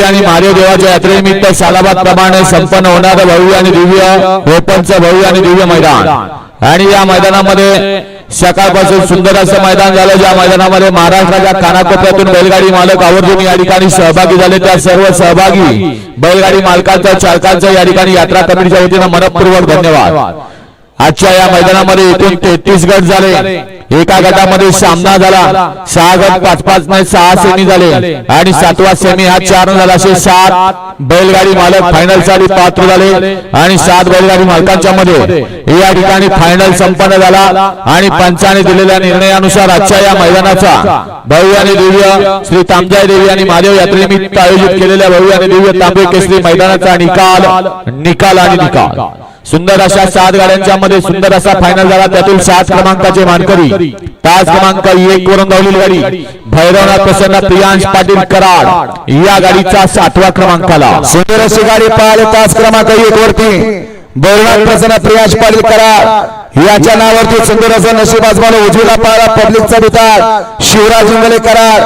देवी आणि महादेव देवाच्या यात्रेनिमित्त सालाबाद प्रमाणे संपन्न होणारं भव्य आणि दिव्य ओपनचं भव्य आणि दिव्य मैदान. आणि या मैदानामध्ये सकाळपासून सुंदर असं मैदान झालं. ज्या मैदानामध्ये महाराष्ट्राच्या कानाकोपऱ्यातून बैलगाडी मालक आवर्जून या ठिकाणी सहभागी झाले. त्या सर्व सहभागी बैलगाडी मालकांचा चालकांचा या ठिकाणी यात्रा कमिटीच्या वतीनं मनपूर्वक धन्यवाद. आजच्या या मैदानामध्ये एकूण तेहतीस गट झाले. एका गटामध्ये सामना झाला. सहा गट पाच पाच नाही सहा सेमी झाले. आणि सातवा सेमी हा चार झाला. असे सात बैलगाडी मालक फायनलसाठी पात्र झाले. आणि सात बैलगाडी मालकांच्या मध्ये. या ठिकाणी फायनल संपन्न झाला. आणि पंचाने दिलेल्या निर्णयानुसार आजच्या या मैदानाचा भव्य आणि दिव्य श्री तांबजाई देवी आणि महादेव यात्रेनिमित्त आयोजित केलेल्या भव्य आणि दिव्य तांबे केसरी मैदानाचा निकाल निकाल आणि निकाल. सुंदर अशा सात गाड्यांच्या मध्ये सुंदर असा फायनल झाला. त्यातून सात क्रमांकाचे मानकरी. तास क्रमांक एक वरून धावलेली गाडी. भैरवनाथ प्रसन्न प्रियांश पाटील कराड. या गाडीचा सातवा क्रमांकाला सुंदर अशी गाडी पाहिली. तास क्रमांक एक वरती. भैरवनाथ प्रसन्न प्रियांश पाटील कराड. याच्या नावावरती सुंदर नशीब आजमाला उजवीला पाहिला पब्लिकचा बितार. शिवराज इंगले करार.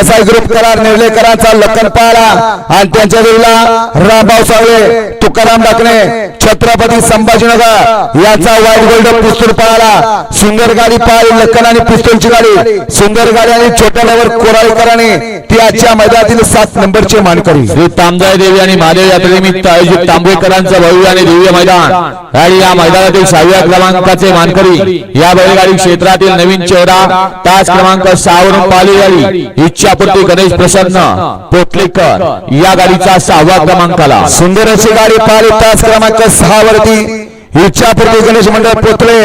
एस आय ग्रुप कराड निर्लेकरांचा लखन पाहिला आणि त्यांच्या जोडीला रामभाऊ सावळे तुकाराम डाकणे छत्रपती संभाजीनगर याचा व्हाईट गोल्ड पिस्तूल पाहिला सुंदर गाडी पाहिली लखन आणि पिस्तूलची गाडी. सुंदर गाडी आणि छोट्या लेवर कोराळकरांनी ती आजच्या मैदानातील सात नंबरचे मानकरी. श्री तांबजाई देवी आणि महादेव यात्रेनिमित्त आयोजित तांबेकरांचं भव्य आणि दिव्य मैदान. आणि या मैदानातील सहाव्या क्रमांकाचे मानकरी या बैलगाडी क्षेत्रातील नवीन चेहरा तास क्रमांक सहा वरून पाहिली गाडी इच्छापूर्ती गणेश प्रसन्न पोटलेकर या गाडीचा सहावा क्रमांकाला. सुंदर अशी गाडी पाहिली तास क्रमांक सहा वरती. इच्छापूर्ती गणेश मंडळ पोतले.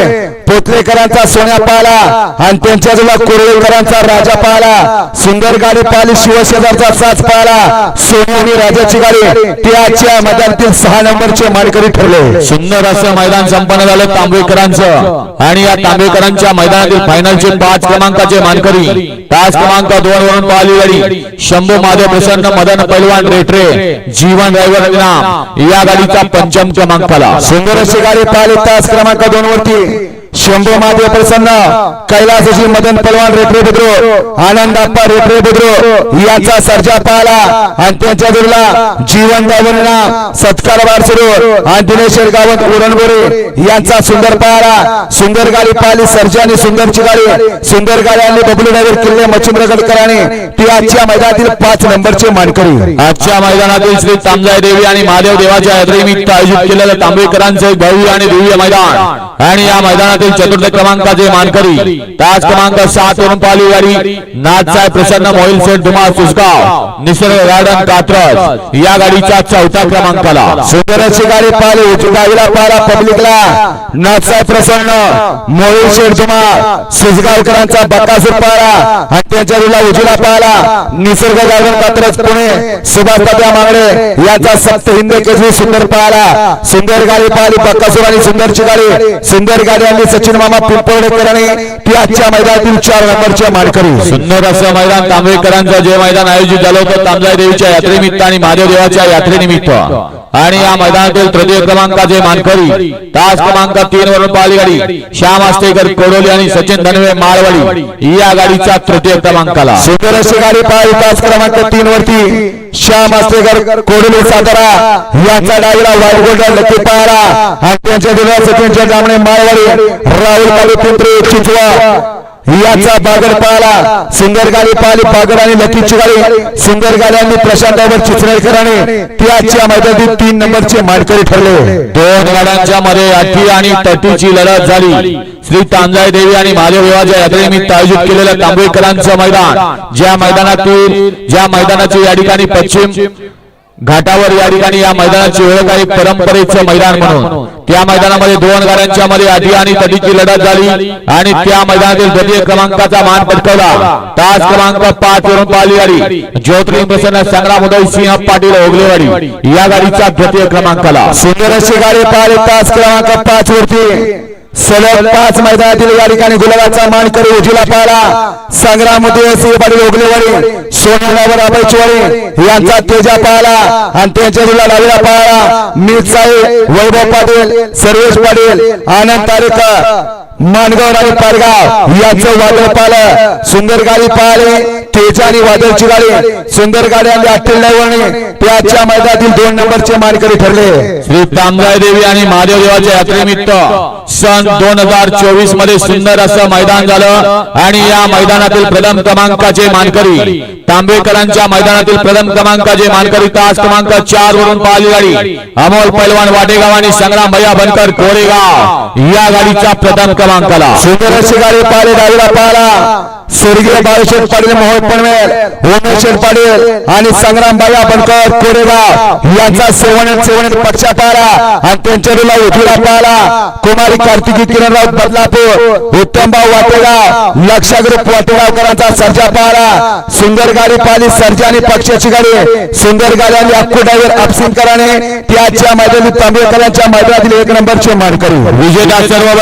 पोतलेकरांचा सोन्या पाहिला आणि त्यांच्या जुला कोरळेकरांचा राजा पाहिला सुंदर गाडी पाहिली शिवशेजारचा साच पाहिला. सोनी आणि राजाची गाडी ती आजच्या मैदानातील सहा नंबरचे मानकरी ठरले. सुंदर असं मैदान संपन्न झालं तांबेकरांचं. आणि या तांबेकरांच्या मैदानातील फायनलचे पाच क्रमांकाचे मानकरी. तास क्रमांक दोन वरून पाहिली गाडी. शंभू महादेव प्रसन्न मदन पैलवान रेटरे जीवन ड्रायव्हर या गाडीचा पंचम क्रमांकाला. सुंदर अशी गाडी पाहिली क्रमांक दोन वरती. शंभू महादेव प्रसन्न कैलासजी मदन पलवान रेफरे बुद्रो आनंद अप्पा रेफरे बुद्रो यांचा सर्जा पाहला आणि त्यांच्या जोडीला जीवन गावना सत्कार बार सुरू आणि दिनेश्वर गावत उरणबोरे यांचा सुंदर पाहला सुंदर गाडी पाहिली सर्जाने आणि सुंदरची गाडी सुंदर गाडी आणि बबलू नगर किल्ले मच्छिंद्र गडकरांनी ती आजच्या मैदानातील पाच नंबरचे मानकरी. आजच्या मैदानातील श्री तांबजाई देवी आणि महादेव देवाच्या यात्रेनिमित्त आयोजित केलेलं तांबेकरांचं भव्य आणि दिव्य मैदान. आणि या मैदानात मैदानातील चतुर्थ क्रमांकाचे मानकरी. तास क्रमांक सात वरून पाहिली गाडी. नाथसाहेब प्रसन्न मोहिल सेठ धुमा सुसगाव निसर्ग गार्डन कात्रज. या गाडीचा चौथा क्रमांकाला. सुंदर अशी गाडी पाहिली उजवीला पाहिला पब्लिकला. नाथसाहेब प्रसन्न मोहिल शेठ जुमा सुजगावकरांचा बकासूर पाहिला आणि त्यांच्या जोडीला उजवीला पाहिला निसर्ग गार्डन कात्रज पुणे. सुभाष तात्या मांगडे यांचा सप्त हिंद केसरी सुंदर पाहिला सुंदर गाडी पाहिली बकासूर आणि सुंदरची गाडी. सुंदर गाडी आणि सचिन मामा पिंपळेकरांनी ती आजच्या मैदानातील चार नंबरच्या मानकरी. सुंदर असं मैदान तांबेकरांचं जे मैदान आयोजित झालं होतं तांबजाई देवीच्या यात्रेनिमित्त आणि महादेव देवाच्या यात्रेनिमित्त. आणि या मैदानातील तृतीय क्रमांकाचे मानकरी तास क्रमांक तीन वरून पाहिली गाडी श्याम आस्तेकर कोडोली आणि सचिन धनवे माळवाडी. या गाडीचा तृतीय क्रमांकाला. सुंदर अशी गाडी पाहिली तास क्रमांक तीन वरती. श्याम आस्तेकर कोडुले सातारा यांचा डावीला वाईट गोल्डन लकी पाहिला आणि त्यांच्या दिला सचिनच्या जामणे माळवाडी राहुल काळे पिंपरी चिंचवा रियाचा बागड पाहिला सुंदर गाडी पाहिली बागड आणि लकीची गाडी. सुंदर आणि प्रशांत डायव्हर चिचरेकरांनी ती आजच्या मैदानातील तीन नंबरचे मानकरी ठरले. दोन गाड्यांच्या मध्ये अटी आणि तटीची लढत झाली. श्री तांजाई देवी आणि महादेव देवाच्या यात्रेनिमित्त आयोजित केलेल्या तांबेकरांचं मैदान. ज्या मैदानातील ज्या मैदानाची या ठिकाणी पश्चिम घाटावर या ठिकाणी या मैदानाची ओळख आहे परंपरेचं मैदान म्हणून. त्या मैदानामध्ये दोन गाड्यांच्या मध्ये आधी आणि तटीची लढत झाली आणि त्या मैदानातील द्वितीय क्रमांकाचा मान पटकावला. तास क्रमांक पाच वरून पाहिली गाडी. ज्योतिर्लिंग प्रसन्न संग्राम उदय सिंह पाटील ओगलेवाडी. या गाडीचा द्वितीय क्रमांकाला. सुंदर अशी गाडी पाहिली तास क्रमांक पाच वरती. सलग पाच मैदानातील या ठिकाणी गुलाबाचा मान करी उजीला पाहिला संग्राम सिंह पाटील ओगलेवाडी सोनेगावर अभयचवाडी यांचा तेजा पाहिला आणि त्यांच्या जिल्हा लावीला पाहिला साहेब वैभव पाटील सर्वेश पाटील आनंद तारेकर. मानगाव आणि पारगाव याचं वादळ पाहिलं सुंदर गाडी पाहिले तेजा आणि वादळची गाडी सुंदर गाडी आणि अठ्ठ्याण्णवने त्याच्या मैदानातील दोन नंबरचे मानकरी ठरले. श्री तामगाय देवी आणि महादेव देवाच्या यात्रेनिमित्त सन दोन हजार चोवीसमध्ये सुंदर असं मैदान झालं आणि या मैदानातील प्रथम क्रमांकाचे मानकरी तांबेकरांच्या मैदानातील प्रथम क्रमांकाचे मानकरी तास क्रमांक चार वरून पाहिली गाडी. अमोल पैलवान वाटेगाव आणि संग्राम भैया बनकर कोरेगाव. या गाडीचा प्रथम क्रमांकाला सुंदर अशी गाडी पाहिली डावीला पाहिला. स्वर्गीय बाळशेठ पाटील मोहोळ पनवेल उमेशेठ पाटील आणि संग्राम बाया बनकर कोरेगाव यांचा सेवन सेवन पक्षा पाहिला आणि त्यांच्या रुला उठीला पाहिला. कुमारी कार्तिकी किरणराव बदलापूर उत्तमभाऊ वाटेगाव लक्षा ग्रुप वाटेगावकरांचा सर्जा पाहिला. सुंदर गाडी पाहिली सर्जा आणि पक्षाची गाडी. सुंदर गाडी आणि अक्कू ड्रायव्हर अपसिंकराने त्याच्या मैदानी तांबेकरांच्या मैदानातील एक नंबरचे मानकरी. विजेता सर्व